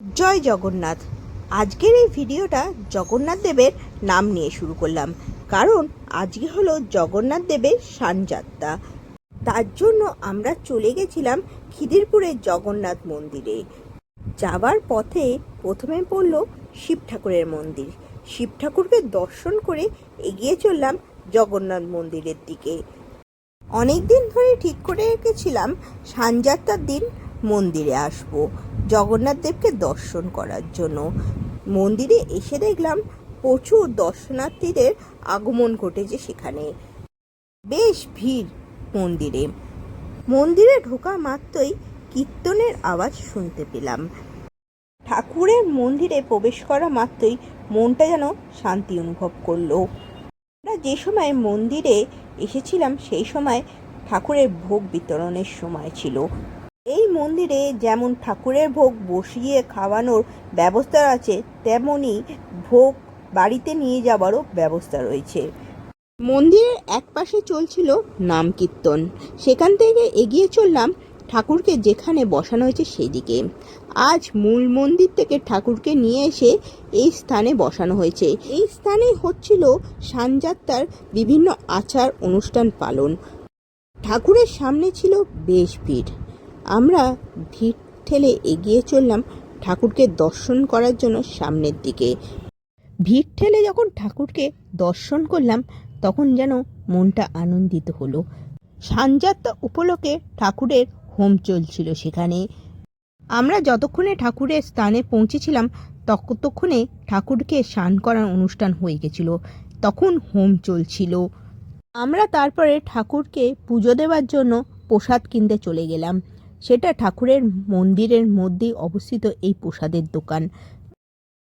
জয় জগন্নাথ। আজকের এই ভিডিওটা জগন্নাথ দেবের নাম নিয়ে শুরু করলাম। কারণ আজকে হলো জগন্নাথ দেবের সানযাত্রা। তার জন্য আমরা চলে গেছিলাম খিদিরপুরের জগন্নাথ মন্দিরে। যাবার পথে প্রথমে পড়ল শিব ঠাকুরের মন্দির। শিব ঠাকুরকে দর্শন করে এগিয়ে চললাম জগন্নাথ মন্দিরের দিকে। অনেক দিন ধরে ঠিক করে রেখেছিলাম সানযাত্রার দিন মন্দিরে আসব। জগন্নাথ দেবকে দর্শন করার জন্য। মন্দিরে এসে দেখলাম প্রচুর দর্শনার্থীদের আগমন ঘটেছে সেখানে। বেশ ভিড় মন্দিরে। মন্দিরে ঢোকা মাত্রই কীর্তনের আওয়াজ শুনতে পেলাম। ঠাকুরের মন্দিরে প্রবেশ করা মাত্রই মনটা যেন শান্তি অনুভব করল। আমরা যে সময় মন্দিরে এসেছিলাম সেই সময় ঠাকুরের ভোগ বিতরণের সময় ছিল। এই মন্দিরে যেমন ঠাকুরের ভোগ বসিয়ে খাওয়ানোর ব্যবস্থা আছে, তেমনি ভোগ বাড়িতে নিয়ে যাওয়ারও ব্যবস্থা রয়েছে। মন্দিরের এক পাশে চলছিল নাম কীর্তন সেখান থেকে এগিয়ে চললাম ঠাকুরকে যেখানে বসানো হয়েছে সেদিকে। আজ মূল মন্দির থেকে ঠাকুরকে নিয়ে এসে এই স্থানে বসানো হয়েছে। এই স্থানে হচ্ছিল সানযাত্রার বিভিন্ন আচার অনুষ্ঠান পালন। ঠাকুরের সামনে ছিল বেশ ভিড়। আমরা ভিড় ঠেলে এগিয়ে চললাম ঠাকুরকে দর্শন করার জন্য সামনের দিকে। ভিড় ঠেলে যখন ঠাকুরকে দর্শন করলাম, তখন যেন মনটা আনন্দিত হলো। সানযাত্রা উপলক্ষে ঠাকুরের হোম চলছিল সেখানে। আমরা যতক্ষণে ঠাকুরের স্থানে পৌঁছেছিলাম, ততক্ষণে ঠাকুরকে স্নান করার অনুষ্ঠান হয়ে গেছিল। তখন হোম চলছিল। আমরা তারপরে ঠাকুরকে পুজো দেওয়ার জন্য প্রসাদ কিনতে চলে গেলাম। সেটা ঠাকুরের মন্দিরের মধ্যেই অবস্থিত এই প্রসাদের দোকান।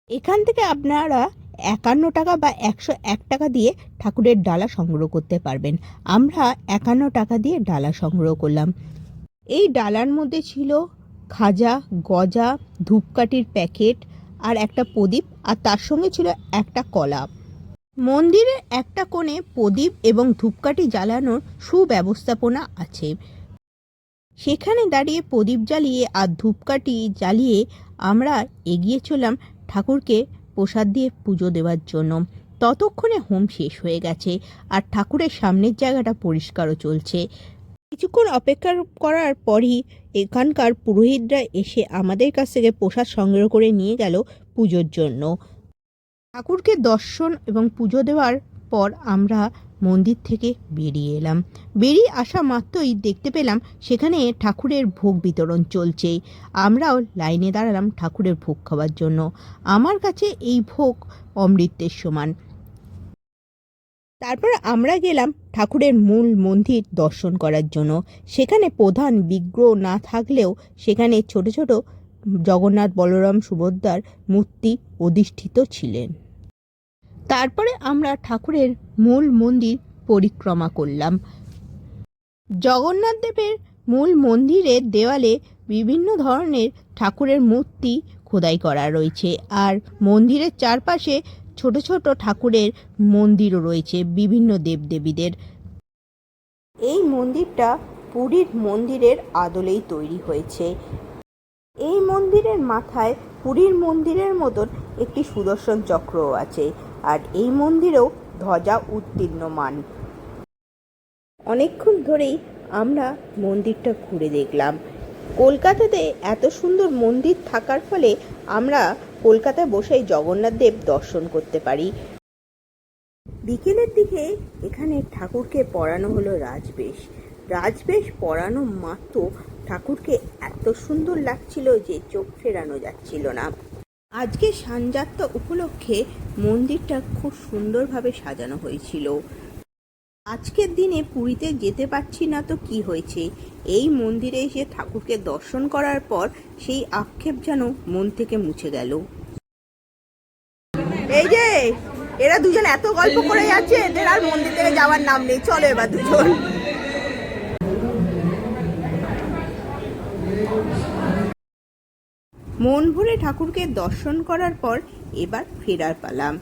এখান থেকে আপনারা একান্ন টাকা বা একশো এক টাকা দিয়ে ঠাকুরের ডালা সংগ্রহ করতে পারবেন। আমরা একান্ন টাকা দিয়ে ডালা সংগ্রহ করলাম। এই ডালার মধ্যে ছিল খাজা, গজা, ধূপকাঠির প্যাকেট আর একটা প্রদীপ আর তার সঙ্গে ছিল একটা কলা। মন্দিরের একটা কোণে প্রদীপ এবং ধূপকাঠি জ্বালানোর সুব্যবস্থাপনা আছে। সেখানে দাঁড়িয়ে প্রদীপ জ্বালিয়ে আর ধূপকাঠি জ্বালিয়ে আমরা এগিয়ে চললাম ঠাকুরকে প্রসাদ দিয়ে পুজো দেওয়ার জন্য। ততক্ষণে হোম শেষ হয়ে গেছে আর ঠাকুরের সামনের জায়গাটা পরিষ্কারও চলছে। কিছুক্ষণ অপেক্ষা করার পরই এখানকার পুরোহিতরা এসে আমাদের কাছ থেকে প্রসাদ সংগ্রহ করে নিয়ে গেল পুজোর জন্য। ঠাকুরকে দর্শন এবং পুজো দেওয়ার পর আমরা মন্দির থেকে বেরিয়ে এলাম। বেরিয়ে আসা মাত্রই দেখতে পেলাম সেখানে ঠাকুরের ভোগ বিতরণ চলছে। আমরাও লাইনে দাঁড়ালাম ঠাকুরের ভোগ খাওয়ার জন্য। আমার কাছে এই ভোগ অমৃতের সমান। তারপর আমরা গেলাম ঠাকুরের মূল মন্দির দর্শন করার জন্য। সেখানে প্রধান বিগ্রহ না থাকলেও সেখানে ছোট ছোট জগন্নাথ বলরাম সুভদ্রার মূর্তি অধিষ্ঠিত ছিলেন। তারপরে আমরা ঠাকুরের মূল মন্দির পরিক্রমা করলাম। জগন্নাথ দেবের মূল মন্দিরের দেওয়ালে বিভিন্ন ধরনের ঠাকুরের মূর্তি খোদাই করা রয়েছে আর মন্দিরের চারপাশে ছোট ছোট ঠাকুরের মন্দিরও রয়েছে বিভিন্ন দেবদেবীদের। এই মন্দিরটা পুরীর মন্দিরের আদলেই তৈরি হয়েছে। এই মন্দিরের মাথায় পুরীর মন্দিরের মতন একটি সুদর্শন চক্রও আছে। আর এই মন্দিরেও ধ্বজা উত্তীর্ণমান। অনেকক্ষণ ধরেই আমরা মন্দিরটা ঘুরে দেখলাম। কলকাতাতে এত সুন্দর মন্দির থাকার ফলে আমরা কলকাতায় বসেই জগন্নাথ দেব দর্শন করতে পারি। বিকেলের দিকে এখানে ঠাকুরকে পরানো হলো রাজবেশ। রাজবেশ পরানো মাত্র ঠাকুরকে এত সুন্দর লাগছিল যে চোখ ফেরানো যাচ্ছিল না। আজকে সানযাত্রা উপলক্ষে মন্দিরটা খুব সুন্দরভাবে সাজানো হয়েছিল। আজকের দিনে পুরীতে যেতে পারছি না তো কি হয়েছে? এই মন্দিরে এসে ঠাকুরকে দর্শন করার পর সেই আক্ষেপ যেন মন থেকে মুছে গেল। এই যে, এরা দুজন এত গল্প করে যাচ্ছে এদের আর মন্দির থেকে যাওয়ার নাম নেই। চলো এবার দুজন। মন ভরে ঠাকুরকে দর্শন করার পর এবার ফেরার পালাম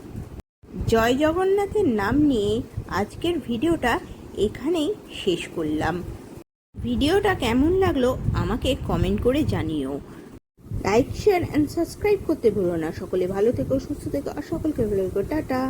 জয় জগন্নাথের নাম নিয়ে আজকের ভিডিওটা এখানেই শেষ করলাম। ভিডিওটা কেমন লাগল আমাকে কমেন্ট করে জানিও। লাইক, শেয়ার অ্যান্ড সাবস্ক্রাইব করতে ভুলো না। সকলে ভালো থেকো, সুস্থ থেকো, আর সকলকে ভালো থেকো টাটা।